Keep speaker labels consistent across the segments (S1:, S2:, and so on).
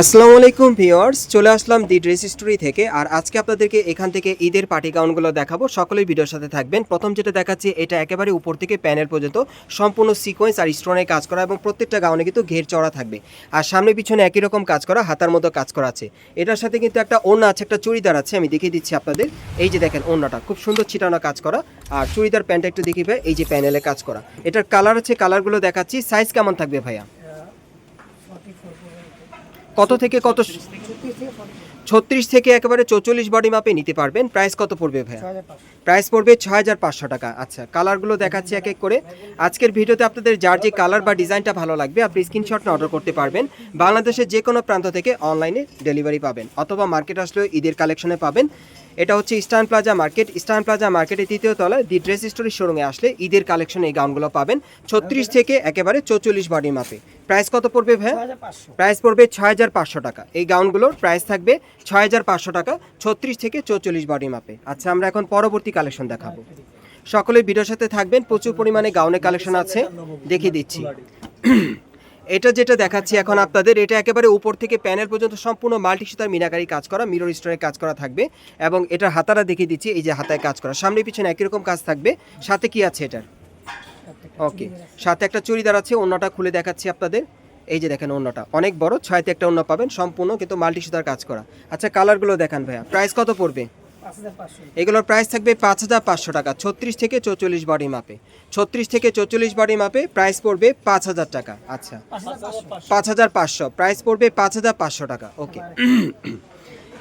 S1: আসসালামু আলাইকুম ভিউয়ার্স, চলে আসলাম দি ড্রেস স্টোরি থেকে। আর আজকে আপনাদেরকে এখান থেকে ঈদের পার্টি গাউনগুলো দেখাবো। সকলেই ভিডিওর সাথে থাকবেন। প্রথম যেটা দেখাচ্ছি, এটা একেবারে উপর থেকে প্যানেল পর্যন্ত সম্পূর্ণ সিকোয়েন্স আর স্টোনের কাজ করা এবং প্রত্যেকটা গাউনে কিন্তু ঘের চড়া থাকবে। আর সামনে পিছনে একই রকম কাজ করা, হাতার মতো কাজ করা আছে। এটার সাথে কিন্তু একটা ওড়না আছে, একটা চুড়িদার আছে, আমি দেখিয়ে দিচ্ছি আপনাদের। এই যে দেখেন ওড়নাটা, খুব সুন্দর ছিটানো কাজ করা। আর চুড়িদার প্যান্টটা একটু দেখিবে এই যে প্যানেলে কাজ করা। এটার কালার আছে কালারগুলো দেখাচ্ছি। সাইজ কেমন থাকবে ভাইয়া? কত থেকে কত ছত্রিশ থেকে একেবারে চৌচল্লিশ বডি মাপে নিতে পারবেন। প্রাইস কত পড়বে ভাইয়া? প্রাইস পড়বে ছ হাজার পাঁচশো টাকা। আচ্ছা কালারগুলো দেখাচ্ছি এক এক করে। আজকের ভিডিওতে আপনাদের যার যে কালার বা ডিজাইনটা ভালো লাগবে, আপনি স্ক্রিনশটটা অর্ডার করতে পারবেন। বাংলাদেশের যে কোনো প্রান্ত থেকে অনলাইনে ডেলিভারি পাবেন অথবা মার্কেট আসলেও ঈদের কালেকশনে পাবেন। এটা হচ্ছে Eastern Plaza market Eastern Plaza মার্কেটের তৃতীয় তলায় দি ড্রেস স্টোরি শোরুমে আসলে ঈদের কালেকশন এই গাউনগুলো পাবেন। ছত্রিশ থেকে একেবারে চৌচল্লিশ বডি মাপে। প্রাইস কত পড়বে ভাই প্রাইস পড়বে ছয় হাজার পাঁচশো টাকা। এই গাউনগুলোর প্রাইস থাকবে ছয় হাজার পাঁচশো টাকা ছত্রিশ থেকে চৌচল্লিশ বডি মাপে। আচ্ছা আমরা এখন পরবর্তী কালেকশন দেখাবো। সকলে ভিডিওর সাথে থাকবেন। প্রচুর পরিমাণে গাউনের কালেকশন আছে। দেখিয়ে দিচ্ছি। এটা যেটা দেখাচ্ছি এখন আপনাদের, এটা একেবারে উপর থেকে প্যানেল পর্যন্ত সম্পূর্ণ মাল্টি সুতার মিনাকারি কাজ করা, মিরর স্টোনের কাজ করা থাকবে এবং এটার হাতারা দেখিয়ে দিচ্ছি, এই যে হাতায় কাজ করা। সামনে পিছনে একই রকম কাজ থাকবে, সাথে কি আছে এটার? ওকে, সাথে একটা চুড়িদার আছে, অন্যটা খুলে দেখাচ্ছি আপনাদের। এই যে দেখেন অন্যটা, অনেক বড়, ছয়তে একটা অন্য পাবেন, সম্পূর্ণ কিন্তু মাল্টি সুতার কাজ করা। আচ্ছা কালারগুলো দেখান ভাইয়া, প্রাইস কত পড়বে? এগুলোর প্রাইস থাকবে পাঁচ হাজার পাঁচশো টাকা ছত্রিশ থেকে চৌচল্লিশ বডি মাপে ছত্রিশ থেকে চৌচল্লিশ বডি মাপে প্রাইস পড়বে পাঁচ হাজার টাকা। আচ্ছা। পাঁচ হাজার পাঁচশো। প্রাইস পড়বে পাঁচ হাজার পাঁচশো টাকা। ওকে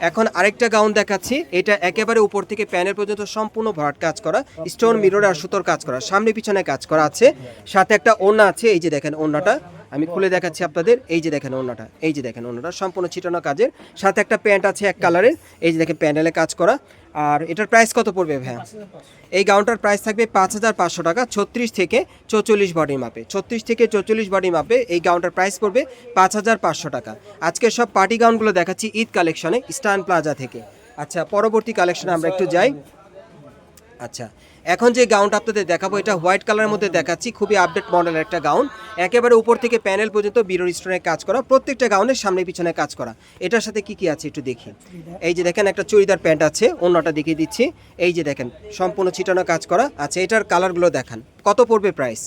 S1: এখন আরেকটা গাউন দেখাচ্ছি। এটা একেবারে উপর থেকে প্যানেল পর্যন্ত সম্পূর্ণ ভরাট কাজ করা স্টোন মিরর আর সুতোর কাজ করা সামনে পিছনে কাজ করা আছে। সাথে একটা ওড়না আছে এই যে দেখেন ওড়নাটা। আমি খুলে দেখাচ্ছি আপনাদের। এই যে দেখেন ওড়নাটা, এই যে দেখেন ওড়নাটা, সম্পূর্ণ ছিটানো কাজের। সাথে একটা প্যান্ট আছে এক কালারের। এই যে দেখেন প্যান্ডেলে কাজ করা। আর এটার প্রাইস কত পড়বে ভাইয়া? এই গাউনটার প্রাইস থাকবে পাঁচ হাজার পাঁচশো টাকা, ছত্রিশ থেকে চৌচল্লিশ বডি মাপে ছত্রিশ থেকে চৌচল্লিশ বডি মাপে এই গাউনটার প্রাইস পড়বে পাঁচ হাজার পাঁচশো টাকা। আজকে সব পার্টি গাউনগুলো দেখাচ্ছি ঈদ কালেকশনে স্টান প্লাজা থেকে। আচ্ছা পরবর্তী কালেকশনে আমরা একটু যাই। আচ্ছা এখন যে গাউনটা আপনাদের দেখাবো এটা হোয়াইট কালারের মধ্যে দেখাচ্ছি খুবই আপডেট মডেলের একটা গাউন একেবারে উপর থেকে প্যানেল পর্যন্ত বিরোর স্টোনের কাজ করা প্রত্যেকটা গাউনের সামনে পিছনে কাজ করা। এটার সাথে কি কি আছে একটু দেখি। এই যে দেখেন একটা চুড়িদার প্যান্ট আছে অন্যটা দেখিয়ে দিচ্ছি। এই যে দেখেন সম্পূর্ণ ছিটানো কাজ করা। আচ্ছা এটার কালারগুলো দেখান। কত পড়বে প্রাইস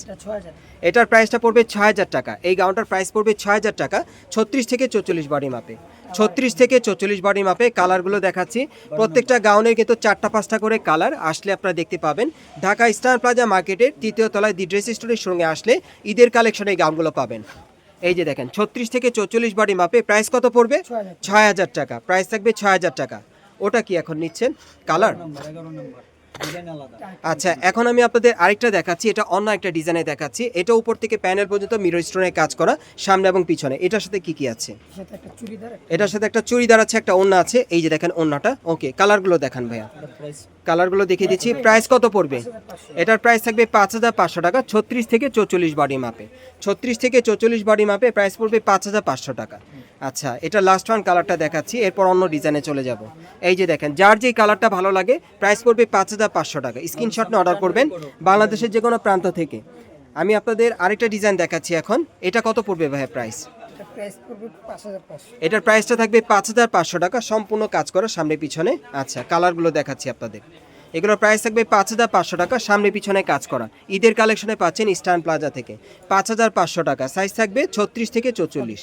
S1: এটার প্রাইসটা পড়বে ছয় হাজার টাকা। এই গাউনটার প্রাইস পড়বে ছয় হাজার টাকা ছত্রিশ থেকে চৌচল্লিশ বডি মাপে ছত্রিশ থেকে চৌচল্লিশ বডি মাপে কালারগুলো দেখাচ্ছি। প্রত্যেকটা গাউনের কিন্তু চারটা পাঁচটা করে কালার আসলে আপনারা দেখতে পাবেন। ঢাকা স্টার প্লাজা মার্কেটের তৃতীয় তলায় দি ড্রেস স্টোরের সঙ্গে আসলে ঈদের কালেকশনে এই গাউনগুলো পাবেন। এই যে দেখেন ছত্রিশ থেকে চৌচল্লিশ বডি মাপে প্রাইস কত পড়বে? ছয় হাজার টাকা। প্রাইস থাকবে ছয় হাজার টাকা। ওটা কি এখন নিচ্ছেন? কালার আচ্ছা এখন আমি আপনাদের আরেকটা দেখাচ্ছি এটা অন্য একটা ডিজাইনে দেখাচ্ছি। এটা উপর থেকে প্যানেল পর্যন্ত মিরর স্টোনের কাজ করা সামনে এবং পিছনে। এটার সাথে কি কি আছে? এটার সাথে একটা চুড়িদার আছে একটা ওন্না আছে। এই যে দেখেন ওন্নাটা ওকে কালারগুলো দেখান ভাইয়া। কালারগুলো দেখিয়ে দিচ্ছি। প্রাইস কত পড়বে? এটার প্রাইস থাকবে পাঁচ হাজার পাঁচশো টাকা ছত্রিশ থেকে চৌচল্লিশ বডি মাপে। ছত্রিশ থেকে চৌচল্লিশ বডি মাপে প্রাইস পড়বে পাঁচ হাজার পাঁচশো টাকা। আচ্ছা এটা লাস্ট ওয়ান কালারটা দেখাচ্ছি এরপর অন্য ডিজাইনে চলে যাব। এই যে দেখেন যার যেই কালারটা ভালো লাগে প্রাইস পড়বে পাঁচ হাজার পাঁচশো টাকা। স্ক্রিনশট নিয়ে অর্ডার করবেন বাংলাদেশের যে কোনো প্রান্ত থেকে। আমি আপনাদের আরেকটা ডিজাইন দেখাচ্ছি এখন। এটা কত পড়বে ভাইয়া প্রাইস এটার প্রাইসটা থাকবে পাঁচ হাজার পাঁচশো টাকা। সম্পূর্ণ কাজ করা সামনে পিছনে। আচ্ছা কালারগুলো দেখাচ্ছি আপনাদের। এগুলোর প্রাইস থাকবে পাঁচ হাজার পাঁচশো টাকা, সামনে পিছনে কাজ করা। ঈদের কালেকশনে পাচ্ছেন স্টান প্লাজা থেকে। পাঁচ হাজার পাঁচশো টাকা সাইজ থাকবে ছত্রিশ থেকে চৌচল্লিশ।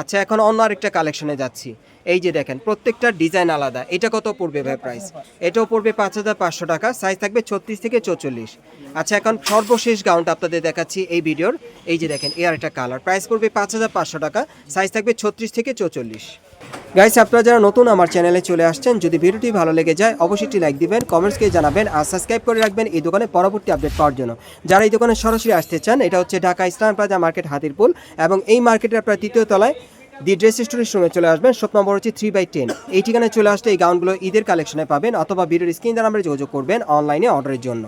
S1: আচ্ছা এখন অন্য আরেকটা কালেকশনে যাচ্ছি। এই যে দেখেন, প্রত্যেকটা ডিজাইন আলাদা। এটা কত পড়বে ভাই প্রাইস এটাও পড়বে পাঁচ হাজার পাঁচশো টাকা সাইজ থাকবে ছত্রিশ থেকে চৌচল্লিশ। আচ্ছা এখন সর্বশেষ গাউনটা আপনাদের দেখাচ্ছি এই ভিডিওর। এই যে দেখেন, এর একটা কালার প্রাইস পড়বে পাঁচ হাজার পাঁচশো টাকা সাইজ থাকবে ছত্রিশ থেকে চৌচল্লিশ। গাইস আপনারা যারা নতুন আমার চ্যানেলে চলে আসছেন, যদি ভিডিওটি ভালো লেগে যায়, অবশ্যই লাইক দিবেন কমেন্টসকে জানাবেন, আর সাবস্ক্রাইব করে রাখবেন এই দোকানে পরবর্তী আপডেট পাওয়ার জন্য। যারা এই দোকানে সরাসরি আসতে চান, এটা হচ্ছে ঢাকা ইসলাম প্লাজা মার্কেট, হাতিরপুল, এবং এই মার্কেটের আপনার তৃতীয় তলায় দি ড্রেস স্টোরের সঙ্গে চলে আসবেন শপ নম্বর হচ্ছে থ্রি বাই টেন এই ঠিকানায় চলে আসলে এই গাউনগুলো ঈদের কালেকশনে পাবেন, অথবা ভিডিওর স্ক্রিন দ্বারা আমরা যোগাযোগ করবেন অনলাইনে অর্ডারের জন্য।